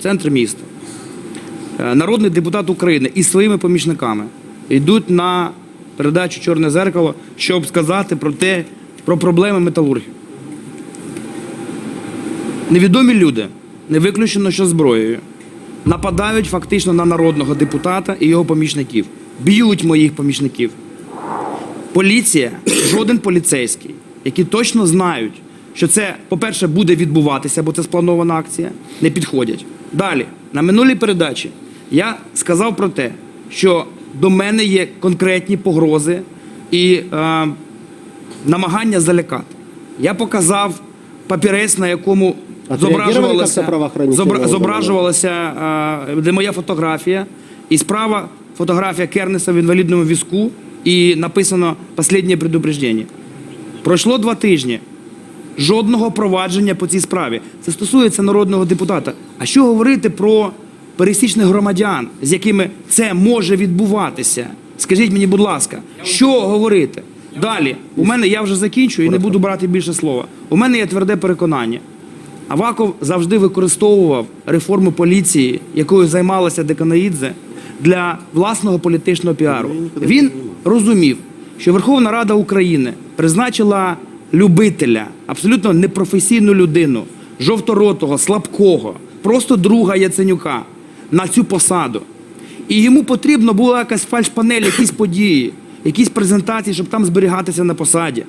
центр міста. Е, Народний депутат України із своїми помічниками йдуть на передачу Чорне зеркало, щоб сказати про те, про проблеми металургів. Невідомі люди, не виключено, що зброєю, нападають фактично на народного депутата і його помічників, б'ють моїх помічників. Поліція, жоден поліцейський, які точно знають, що це, по-перше, буде відбуватися, бо це спланована акція, не підходять. Далі, на минулій передачі я сказав про те, що до мене є конкретні погрози і е, намагання залякати. Я показав папірець, на якому зображувалася, зобра- зображувалася е, де моя фотографія, і справа фотографія Кернеса в інвалідному візку, і написано «Последнє предупреждення». Пройшло два тижні. Жодного провадження по цій справі. Це стосується народного депутата. А що говорити про пересічних громадян, з якими це може відбуватися? Скажіть мені, будь ласка, що говорити? Далі, у мене я вже закінчую і не буду брати більше слова. У мене є тверде переконання. Аваков завжди використовував реформу поліції, якою займалася Деканаїдзе, для власного політичного піару. Він розумів, що Верховна Рада України призначила любителя, абсолютно непрофесійну людину, жовторотого, слабкого, просто друга Яценюка на цю посаду. І йому потрібно була якась фальшпанель, якісь події, якісь презентації, щоб там зберігатися на посаді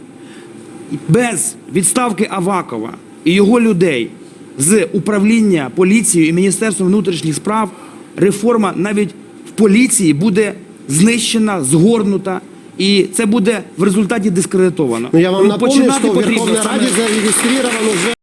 без відставки Авакова і його людей з управління поліцією і Міністерством внутрішніх справ реформа навіть в поліції буде знищена, згорнута, і це буде в результаті дискредитовано. Ну, я вам напомню, що Верховна в потрібно вже.